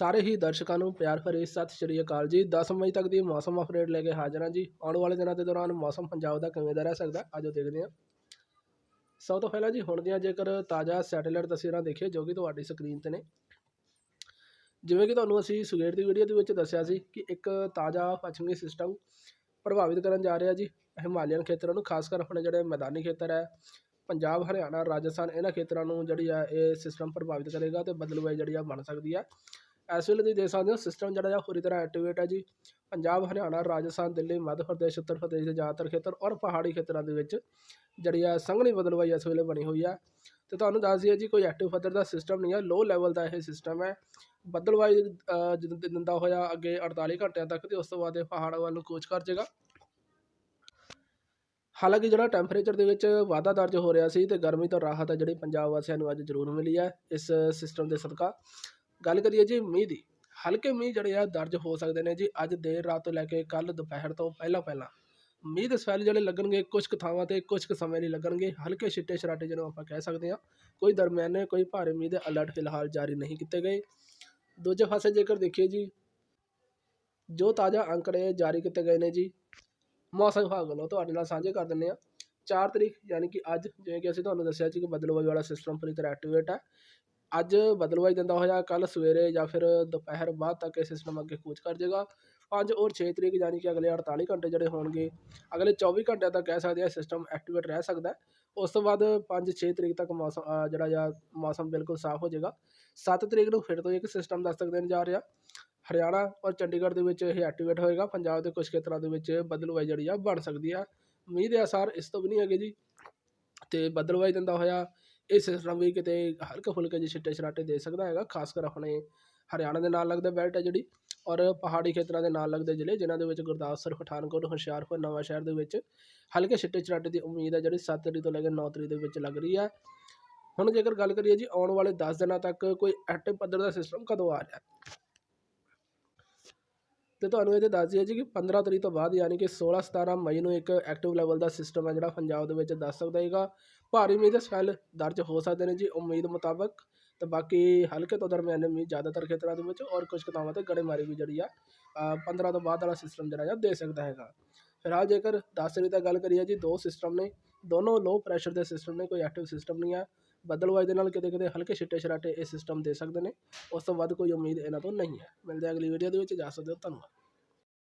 ਸਾਰੇ ਹੀ ਦਰਸ਼ਕਾਂ ਨੂੰ ਪਿਆਰ ਭਰੀ ਸਤਿ ਸ਼੍ਰੀ ਅਕਾਲ ਜੀ। 10 ਮਈ ਤੱਕ ਦੀ ਮੌਸਮ ਅਪਡੇਟ ਲੈ ਕੇ ਹਾਜ਼ਰ ਹਾਂ ਜੀ। ਆਉਣ ਵਾਲੇ ਦਿਨਾਂ ਦੇ ਦੌਰਾਨ ਮੌਸਮ ਪੰਜਾਬ ਦਾ ਕਿਵੇਂ ਦਾ ਰਹਿ ਸਕਦਾ ਆਜੋ ਦੇਖਦੇ ਹਾਂ। ਸਭ ਤੋਂ ਪਹਿਲਾਂ ਜੀ, ਹੁਣ ਦੀਆਂ ਜੇਕਰ ਤਾਜ਼ਾ ਸੈਟੇਲਾਈਟ ਤਸਵੀਰਾਂ ਦੇਖੀਏ, ਜੋ ਕਿ ਤੁਹਾਡੀ ਸਕਰੀਨ ਤੇ ਨੇ। ਜਿਵੇਂ ਕਿ ਤੁਹਾਨੂੰ ਅਸੀਂ ਸਵੇਰ ਦੀ ਵੀਡੀਓ ਦੇ ਵਿੱਚ ਦੱਸਿਆ ਸੀ ਕਿ ਇੱਕ ਤਾਜ਼ਾ ਪੱਛਮੀ ਸਿਸਟਮ ਪ੍ਰਭਾਵਿਤ ਕਰਨ ਜਾ ਰਿਹਾ ਜੀ। ਹਿਮਾਲਿਅਨ ਖੇਤਰਾਂ ਨੂੰ, ਖਾਸ ਕਰ ਆਪਣੇ ਜਿਹੜੇ ਮੈਦਾਨੀ ਖੇਤਰ ਹੈ, ਪੰਜਾਬ, ਹਰਿਆਣਾ, ਰਾਜਸਥਾਨ, ਇਹਨਾਂ ਖੇਤਰਾਂ ਨੂੰ ਜਿਹੜੀ ਆ ਇਹ ਸਿਸਟਮ ਪ੍ਰਭਾਵਿਤ ਕਰੇਗਾ ਤੇ ਬਦਲਵਾਈ ਜਿਹੜੀ ਆ ਬਣ ਸਕਦੀ ਆ। ਇਸ ਵੇਲੇ ਤੁਸੀਂ ਦੇਖ ਸਕਦੇ ਹੋ ਸਿਸਟਮ ਜਿਹੜਾ ਆ ਪੂਰੀ ਤਰ੍ਹਾਂ ਐਕਟੀਵੇਟ ਹੈ ਜੀ। ਪੰਜਾਬ ਹਰਿਆਣਾ ਰਾਜਸਥਾਨ ਦਿੱਲੀ ਮੱਧ ਪ੍ਰਦੇਸ਼ ਉੱਤਰ ਪ੍ਰਦੇਸ਼ ਦੇ ਜ਼ਿਆਦਾਤਰ ਖੇਤਰ ਔਰ ਪਹਾੜੀ ਖੇਤਰਾਂ ਦੇ ਵਿੱਚ ਜਿਹੜੀ ਆ ਸੰਘਣੀ ਬਦਲਵਾਈ ਇਸ ਵੇਲੇ ਬਣੀ ਹੋਈ ਆ। ਤੇ ਤੁਹਾਨੂੰ ਦੱਸ ਦਈਏ ਜੀ ਕੋਈ ਐਕਟਿਵ ਪੱਧਰ ਦਾ ਸਿਸਟਮ ਨਹੀਂ ਹੈ ਲੋ ਲੈਵਲ ਦਾ ਇਹ ਸਿਸਟਮ ਹੈ। ਬਦਲਵਾਈ ਅ, ਜਦੋਂ ਦਿੰਦਾ ਹੋਇਆ ਅੱਗੇ 48 ਘੰਟਿਆਂ ਤੱਕ ਤੇ ਉਸ ਤੋਂ ਬਾਅਦ ਇਹ ਪਹਾੜ ਵੱਲ ਨੂੰ ਕੋਚ ਕਰ ਜਾਏਗਾ ਹਾਲਾਂਕਿ ਜਿਹੜਾ ਟੈਂਪਰੇਚਰ ਦੇ ਵਿੱਚ ਵਾਧਾ ਦਰਜ ਹੋ ਰਿਹਾ ਸੀ ਤੇ ਗਰਮੀ ਤੋਂ ਰਾਹਤ ਹੈ ਜਿਹੜੀ ਪੰਜਾਬ ਵਾਸੀਆਂ ਨੂੰ ਅੱਜ ਜ਼ਰੂਰ ਮਿਲੀ ਹੈ ਇਸ ਸਿਸਟਮ ਦੇ ਸਦਕਾ। ਗੱਲ ਕਰੀਏ ਜੀ ਮੀਂਹ ਦੀ, ਹਲਕੇ ਮੀਂਹ ਜਿਹੜੇ ਆ ਦਰਜ ਹੋ ਸਕਦੇ ਨੇ ਜੀ ਅੱਜ ਦੇਰ ਰਾਤ ਤੋਂ ਲੈ ਕੇ ਕੱਲ੍ਹ ਦੁਪਹਿਰ ਤੋਂ ਪਹਿਲਾਂ ਪਹਿਲਾਂ। ਮੀਂਹ ਦੇ ਸਪੈਲ ਜਿਹੜੇ ਲੱਗਣਗੇ ਕੁਝ ਕੁ ਥਾਵਾਂ ਤੇ ਕੁਝ ਕੁ ਸਮੇਂ ਲਈ ਲੱਗਣਗੇ, ਹਲਕੇ ਛਿੱਟੇ ਛਰਾਟੇ ਜਿਹਨੂੰ ਆਪਾਂ ਕਹਿ ਸਕਦੇ ਹਾਂ। ਕੋਈ ਦਰਮਿਆਨੇ, ਕੋਈ ਭਾਰੇ ਮੀਂਹ ਦੇ ਅਲਰਟ ਫਿਲਹਾਲ ਜਾਰੀ ਨਹੀਂ ਕੀਤੇ ਗਏ। ਦੂਜੇ ਪਾਸੇ ਜੇਕਰ ਦੇਖੀਏ ਜੀ, ਜੋ ਤਾਜ਼ਾ ਅੰਕੜੇ ਜਾਰੀ ਕੀਤੇ ਗਏ ਨੇ ਜੀ, ਮੌਸਮ ਵਿਭਾਗ ਵੱਲੋਂ ਤੁਹਾਡੇ ਨਾਲ ਸਾਂਝੇ ਕਰ ਦਿੰਦੇ ਆ 4 ਤਰੀਕ ਯਾਨੀ ਕਿ ਅੱਜ, ਜਿਵੇਂ ਕਿ ਅਸੀਂ ਤੁਹਾਨੂੰ ਦੱਸਿਆ ਸੀ ਕਿ ਬਦਲਵਾਈ ਵਾਲਾ ਸਿਸਟਮ ਪੂਰੀ ਤਰ੍ਹਾਂ ਐਕਟੀਵੇਟ ਹੈ ਅੱਜ ਬਦਲਵਾਈ ਦਿੰਦਾ ਹੋਇਆ, ਕੱਲ੍ਹ ਸਵੇਰੇ ਜਾਂ ਫਿਰ ਦੁਪਹਿਰ ਬਾਅਦ ਤੱਕ ਇਹ ਸਿਸਟਮ ਅੱਗੇ ਕੂਚ ਕਰ ਜਾਏਗਾ 5 ਔਰ ਛੇ ਤਰੀਕ ਯਾਨੀ ਕਿ ਅਗਲੇ 48 ਘੰਟੇ ਜਿਹੜੇ ਹੋਣਗੇ, ਅਗਲੇ 24 ਘੰਟਿਆਂ ਤੱਕ ਕਹਿ ਸਕਦੇ ਆ ਸਿਸਟਮ ਐਕਟੀਵੇਟ ਰਹਿ ਸਕਦਾ ਉਸ ਤੋਂ ਬਾਅਦ 5-6 ਤਰੀਕ ਤੱਕ ਮੌਸਮ ਜਿਹੜਾ ਜਾਂ ਮੌਸਮ ਬਿਲਕੁਲ ਸਾਫ਼ ਹੋ ਜਾਵੇਗਾ ਸੱਤ ਤਰੀਕ ਨੂੰ ਫਿਰ ਤੋਂ ਇੱਕ ਸਿਸਟਮ ਦਸਤਕ ਦੇਣ ਜਾ ਰਿਹਾ। ਹਰਿਆਣਾ ਔਰ ਚੰਡੀਗੜ੍ਹ ਦੇ ਵਿੱਚ ਇਹ ਐਕਟੀਵੇਟ ਹੋਏਗਾ। ਪੰਜਾਬ ਦੇ ਕੁਝ ਖੇਤਰਾਂ ਦੇ ਵਿੱਚ ਬਦਲਵਾਈ ਜਿਹੜੀ ਆ ਬਣ ਸਕਦੀ ਆ। ਉਮੀਦ ਦੇ ਅਸਾਰ ਇਸ ਤੋਂ ਵੀ ਨਹੀਂ ਹੈਗੇ ਜੀ। ਤੇ ਬਦਲਵਾਈ ਦਿੰਦਾ ਹੋਇਆ ਇਹ ਸਿਸਟਮ ਵੀ ਕਿਤੇ ਹਲਕੇ ਫੁਲਕੇ ਜਿਹੇ ਛਿੱਟੇ ਛਰਾਟੇ ਦੇ ਸਕਦਾ ਹੈਗਾ, ਖਾਸ ਕਰ ਆਪਣੇ ਹਰਿਆਣਾ ਦੇ ਨਾਲ ਲੱਗਦਾ ਬੈਲਟ ਹੈ ਜਿਹੜੀ ਔਰ ਪਹਾੜੀ ਖੇਤਰਾਂ ਦੇ ਨਾਲ ਲੱਗਦੇ ਜ਼ਿਲ੍ਹੇ, ਜਿਨ੍ਹਾਂ ਦੇ ਵਿੱਚ ਗੁਰਦਾਸਪੁਰ, ਪਠਾਨਕੋਟ, ਹੁਸ਼ਿਆਰਪੁਰ, ਨਵਾਂ ਸ਼ਹਿਰ ਦੇ ਵਿੱਚ ਹਲਕੇ ਛਿੱਟੇ ਛਰਾਟੇ ਦੀ ਉਮੀਦ ਹੈ ਜਿਹੜੀ 7 ਤਰੀਕ ਤੋਂ ਲੈ ਕੇ 9 ਤਰੀਕ ਦੇ ਵਿੱਚ ਲੱਗ ਰਹੀ ਹੈ। ਹੁਣ ਜੇਕਰ ਗੱਲ ਕਰੀਏ ਜੀ, ਆਉਣ ਵਾਲੇ 10 ਦਿਨਾਂ ਤੱਕ ਕੋਈ ਐਕਟਿਵ ਪੱਧਰ ਦਾ ਸਿਸਟਮ ਕਦੋਂ ਆ ਰਿਹਾ? ਤੇ ਤੁਹਾਨੂੰ ਇਹ ਤੇ ਦੱਸ ਦਈਏ ਜੀ ਕਿ 15 ਤਰੀਕ ਤੋਂ ਬਾਅਦ ਯਾਨੀ ਕਿ 16 17 ਮਈ ਨੂੰ ਇੱਕ ਐਕਟਿਵ ਲੈਵਲ ਦਾ ਸਿਸਟਮ ਹੈ ਜਿਹੜਾ ਪੰਜਾਬ ਦੇ ਵਿੱਚ ਦੱਸ ਸਕਦਾ ਹੈਗਾ। ਭਾਰੀ ਮੀਂਹ ਦੇ ਸੈੱਲ ਦਰਜ ਹੋ ਸਕਦੇ ਨੇ ਜੀ ਉਮੀਦ ਮੁਤਾਬਕ। ਤੇ ਬਾਕੀ ਹਲਕੇ ਤੋਂ ਦਰਮਿਆਨੇ ਮੀਂਹ ਜ਼ਿਆਦਾਤਰ ਖੇਤਰਾਂ ਦੇ ਵਿੱਚ ਔਰ ਕੁਝ ਥਾਵਾਂ ਤੇ ਗੜੇਮਾਰੀ ਵੀ ਜਿਹੜੀ ਆ ਅ, 15 ਤੋਂ ਬਾਅਦ ਵਾਲਾ ਸਿਸਟਮ ਜਿਹੜਾ ਆ ਦੇ ਸਕਦਾ ਹੈਗਾ। ਫਿਲਹਾਲ ਜੇਕਰ 10 ਤਰੀਕ ਦਾ ਗੱਲ ਕਰੀਏ ਜੀ ਦੋ ਸਿਸਟਮ ਨੇ ਦੋਨੋਂ ਲੋ ਪ੍ਰੈਸ਼ਰ ਦੇ ਸਿਸਟਮ ਨੇ ਕੋਈ ਐਕਟਿਵ ਸਿਸਟਮ ਨਹੀਂ ਆ। ਬੱਦਲਵਾਈ ਦੇ ਨਾਲ ਕਿਤੇ ਕਿਤੇ ਹਲਕੇ ਛਿੱਟੇ ਛਰਾਟੇ ਇਹ ਸਿਸਟਮ ਦੇ ਸਕਦੇ ਨੇ। ਉਸ ਤੋਂ ਵੱਧ ਕੋਈ ਉਮੀਦ ਇਹਨਾਂ ਤੋਂ ਨਹੀਂ ਹੈ। ਮਿਲਦੇ ਹਾਂ ਅਗਲੀ ਵੀਡੀਓ ਦੇ ਵਿੱਚ। ਜਾ ਸਕਦੇ ਹੋ ਧੰਨਵਾਦ।